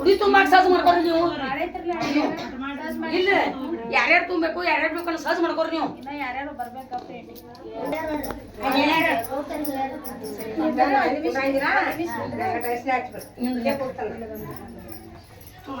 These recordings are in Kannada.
ಉಡಿ ತುಂಬಾಕ ಸಹಜ ಮಾಡ್ಕೊರಿ ನೀವು ಇಲ್ಲ ಯಾರ್ಯಾರು ತುಂಬಬೇಕು ಯಾರ್ಯಾರು ಬೇಕು ಅನ್ನೋ ಸಹಜ ಮಾಡ್ಕೊರಿ ನೀವು ಯಾರ್ಯಾರು ಬರ್ಬೇಕಪ್ಪ ಸುಮ್ಮ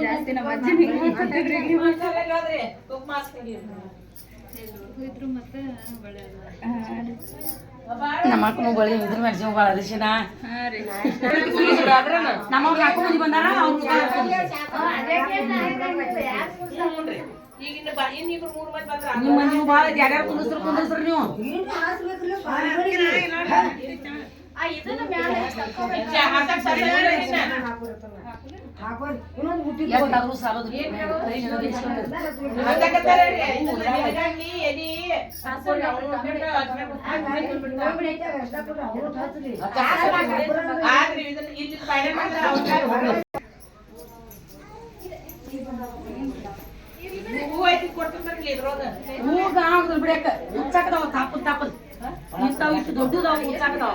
ಜಾಸ್ತಿ ನಮ್ಮ ನಮ್ಮ ಮಕ್ಕಳು ಬಳಿ ಇದ್ರ ಮೇಲೆ ಜೀವ ಭಾಳ ಅರಿಶಿನ. ಹಾ ರೀ. ಆದ್ರನ ನಮ್ಮವ್ರು ನಾಲ್ಕು ಮಂದಿ ಬಂದಾರ. ಅವ್ರು ಹ್ಞೂನ್ರಿ. ಈಗ ಇನ್ನು ಬಾ ಇನ್ನು ಇಬ್ರು ಮೂರು ಮಂದಿ ಬಂದ್ರ ನಿಮ್ಮ ಮಂದಿ ಭಾಳ ಜಾಗ ಕುಂದಿಸ್ರು ಕುಂದಿಸ್ರು ನೀವು? ಹೂಗ ಆಗುದಿಲ್ಲ ಬಿಡಕ ಹುಚ್ಚಾಕದಾವ ತಾಪಲ್ ತಾಪಲ್ ಇಂಥವು ಇಷ್ಟು ದೊಡ್ಡದಾವ ಹುಚ್ಚಾಕದಾವ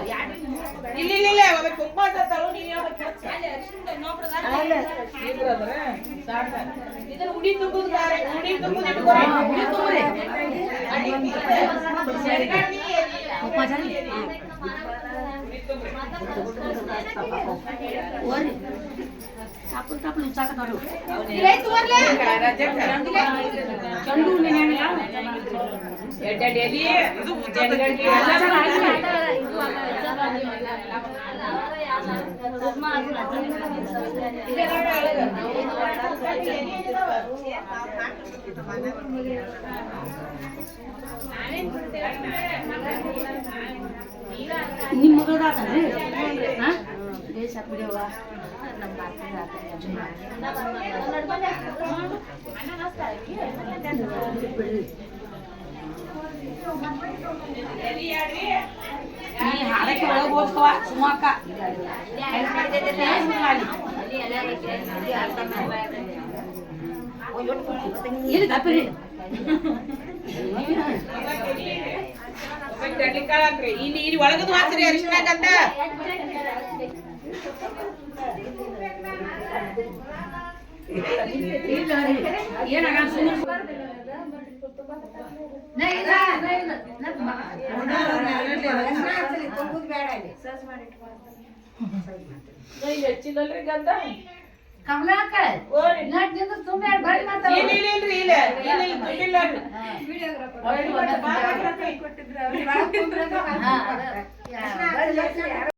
ಇಲ್ಲ ಇಲ್ಲ ಇಲ್ಲ ಒಮ್ಮೆ ಕುಂಕುಮ ಹಚ್ಚತ್ತಾಳು, ನೀವ್ ಯಾವಾಗ ಹಚ್ಚ? ಇಬ್ರು ಅದಾರ? ಸಾಕ. ಇದನ್ನ ಉಡಿ ತುಂಬುದು ಬ್ಯಾರೆ, ಉಡಿ ತುಂಬುದು ಇಟ್ಕೊರಿ. ಉಡಿ ತುಂಬ್ರಿ. ಅಡಿಕೆ, ಎಲೆಗಡ್ಡಿ, ಎಲಿ, ಉಪಚಾರಿ ಉಡಿ ತುಂಬ್ರಿ. ಓರಿ ತಾಪಲ್ ತಾಪಲ್ ಹುಚ್ಚಾಕದಾವ್ರಿ ಚಂಡು ನೆನೆಯಂಗಿಲ್ಲ ಎಡ್ಡೆಡ್ ಎಲಿ, ಇದು ಎಲೆಗಡ್ಡಿ, ಎಲ್ಲ ಎಲ್ಲ ಹಾಕಿ. ನಿಮ್ಮ ಮಗಳದಾತನ್ರಿ ಹಾ ಬೇಸ್ ಹಾಕ್ ಬಿಡಿಯವ್ವ ಎಲಿ ಯಾಡ್ರಿ? ನೀ ಹಾಡಕ್ಕೆ ಒಳಗೆ ಓದ್ಕವ ಸುಮ್ಮಕ್ಕ ಇಲ್ಲಿ ತಪ್ಪಿರಿ. ಇಲ್ಲಿ ಇಲ್ಲಿ ಒಳಗದು ಹಾಕ್ರಿ ಗಂಧ ಏನಾಗ ಸುಮ್ಮನೆ ಹೆಚ್ಚಿಲ್ಲಲ್ರಿ ಗಂಧ ಕಮಲಾಕ ಓರಿ. ನಟ್ ನಿಂದ್ರ ಸುಮ್ಮನೆ ಬರೀ ಮಾತಾಡ ಇಲ್ಲ ಇಲ್ಲ ಇಲ್ರಿ ಇಲ್ಲ ಇಲ್ಲ